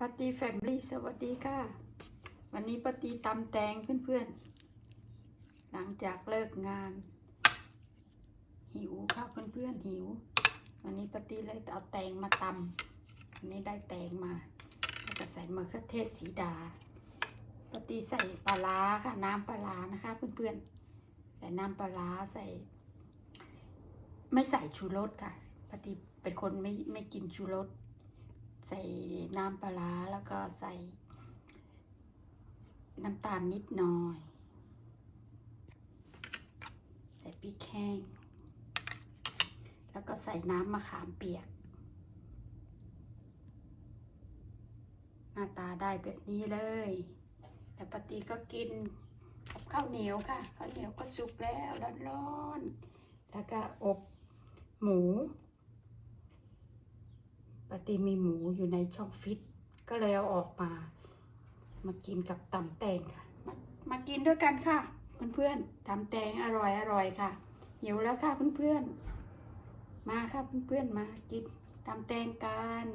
ปาตีแฟมลี่สวัสดีค่ะ วันนี้ปาตีตำแตงเพื่อนๆ หลังจากเลิกงาน หิวค่ะเพื่อนๆหิว วันนี้ปาตีเลยเอาแตงมาตำวันนี้ได้แตงมาแล้วก็ใส่มะเขือเทศสีดาปาตีใส่ปลาร้าค่ะน้ำปลาร้านะคะ เพื่อนๆ ใส่น้ำปลาร้าใส่ ไม่ใส่ชูรสค่ะปาตีเป็นคนไม่ไม่กินชูรส ใส่น้ำปลาแล้วก็ใส่น้ำตาลนิดหน่อย ใส่พริกแห้ง แล้วก็ใส่น้ำมะขามเปียก หน้าตาได้แบบนี้เลย แล้วปกติก็กินกับข้าวเหนียวค่ะ ข้าวเหนียวก็สุกแล้วร้อนๆ แล้วก็อบหมู ปกติมีหมูอยู่ในช่องฟิต ก็เลยเอาออกมา มากินกับตำแตงค่ะ มามากินด้วยกันค่ะ เพื่อนๆตำแตงอร่อยอร่อยค่ะหิวแล้วค่ะเพื่อนๆมาค่ะเพื่อนๆมากินตำแตงกัน